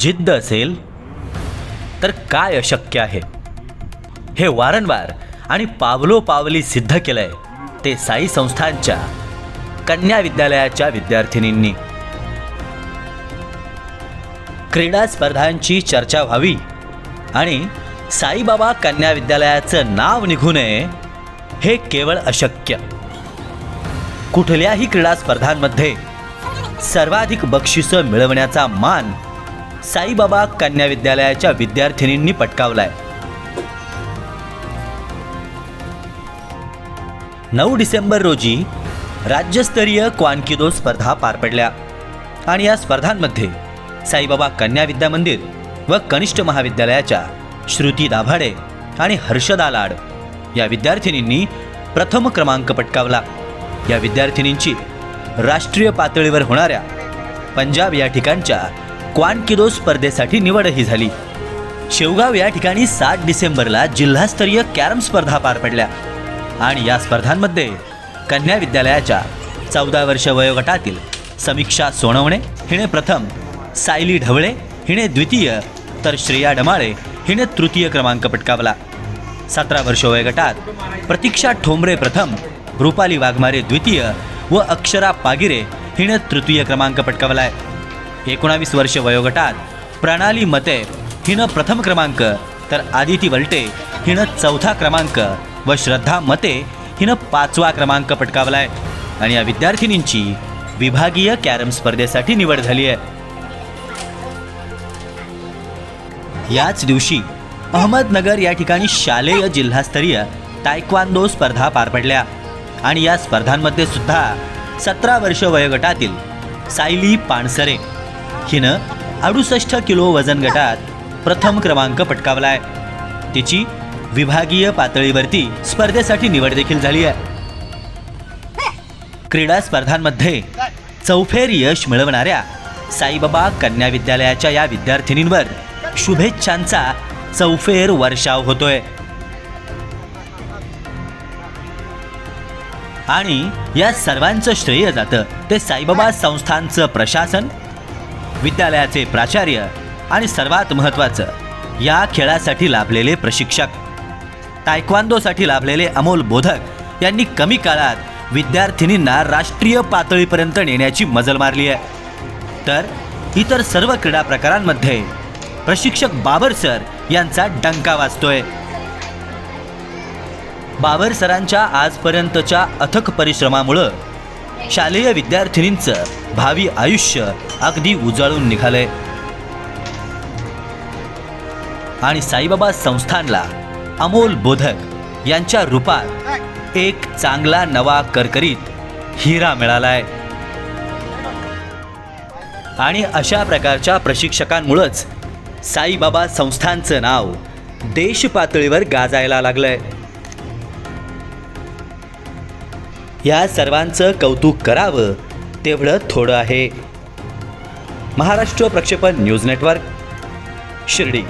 जिद्द असेल तर काय अशक्य आहे? हे वारंवार आणि पावलो पावली सिद्ध केलंय ते साई संस्थांच्या कन्या विद्यालयाच्या विद्यार्थिनींनी. क्रीडा स्पर्धांची चर्चा व्हावी आणि साईबाबा कन्या विद्यालयाचं नाव निघू नये हे केवळ अशक्य. कुठल्याही क्रीडा स्पर्धांमध्ये सर्वाधिक बक्षिसं मिळवण्याचा मान साईबाबा कन्या विद्यालयाच्या विद्यार्थिनींनी पटकावलाय. नऊ डिसेंबर रोजी राज्यस्तरीय क्वानकिदो स्पर्धा पार पडल्या आणि या स्पर्धांमध्ये साईबाबा कन्या विद्या मंदिर व कनिष्ठ महाविद्यालयाच्या श्रुती दाभाडे आणि हर्षदा लाड या विद्यार्थिनींनी प्रथम क्रमांक पटकावला. या विद्यार्थिनींची राष्ट्रीय पातळीवर होणाऱ्या पंजाब या ठिकाणच्या क्वानकिदो स्पर्धेसाठी निवडही झाली. शेवगाव या ठिकाणी सात डिसेंबरला जिल्हास्तरीय कॅरम स्पर्धा पार पडल्या. आणि या स्पर्धांमध्ये कन्या विद्यालयाच्या चौदा वर्ष वयोगटातील समीक्षा सोनवणे हिने प्रथम सायली ढवळे हिने द्वितीय तर श्रेया डमाळे हिने तृतीय क्रमांक पटकावला. सतरा वर्ष वयोगटात प्रतीक्षा ठोंबरे प्रथम रुपाली वाघमारे द्वितीय व अक्षरा पागिरे हिने तृतीय क्रमांक पटकावलाय. एकोणावीस वर्ष वयोगटात प्रणाली मते हिनं प्रथम क्रमांक तर आदिती वलटे हिनं चौथा क्रमांक व श्रद्धा मते हिनं पाचवा क्रमांक पटकावलाय. आणि या विद्यार्थिनींची विभागीय कॅरम स्पर्धेसाठी निवड झाली आहे. याच दिवशी अहमदनगर या ठिकाणी शालेय जिल्हास्तरीय तायक्वांदो स्पर्धा पार पडल्या. आणि या स्पर्धांमध्ये सुद्धा सतरा वर्ष वयोगटातील सायली पाणसरे हिनं अडुसष्ट किलो वजन गटात प्रथम क्रमांक पटकावलाय. तिची विभागीय पातळीवरती स्पर्धेसाठी निवड देखील झाली आहे. क्रीडा स्पर्धांमध्ये चौफेर यश मिळवणाऱ्या साईबाबा कन्या विद्यालयाच्या या विद्यार्थिनींवर शुभेच्छांचा चौफेर वर्षाव होतोय. आणि या सर्वांचं श्रेय जातं ते साईबाबा संस्थांचं प्रशासन विद्यालयाचे प्राचार्य आणि सर्वात महत्त्वाचं या खेळासाठी लाभलेले प्रशिक्षक. तायक्वांदोसाठी लाभलेले अमोल बोधक यांनी कमी काळात विद्यार्थिनींना राष्ट्रीय पातळीपर्यंत नेण्याची मजल मारली आहे. तर इतर सर्व क्रीडा प्रकारांमध्ये प्रशिक्षक बाबर सर यांचा डंका वाजतोय. बाबर सरांच्या आजपर्यंतच्या अथक परिश्रमामुळं शालेय विद्यार्थिनींचं भावी आयुष्य अगदी उजळून निघालंय. आणि साईबाबा संस्थानला अमोल बोधक यांच्या रूपात एक चांगला नवा करकरीत हिरा मिळालाय. आणि अशा प्रकारच्या प्रशिक्षकांमुळंच साईबाबा संस्थानचं नाव देश पातळीवर गाजायला लागलंय. या सर्वांचं कौतुक करावं तेवढं थोडं आहे. महाराष्ट्र प्रक्षेपण न्यूज नेटवर्क शिर्डी.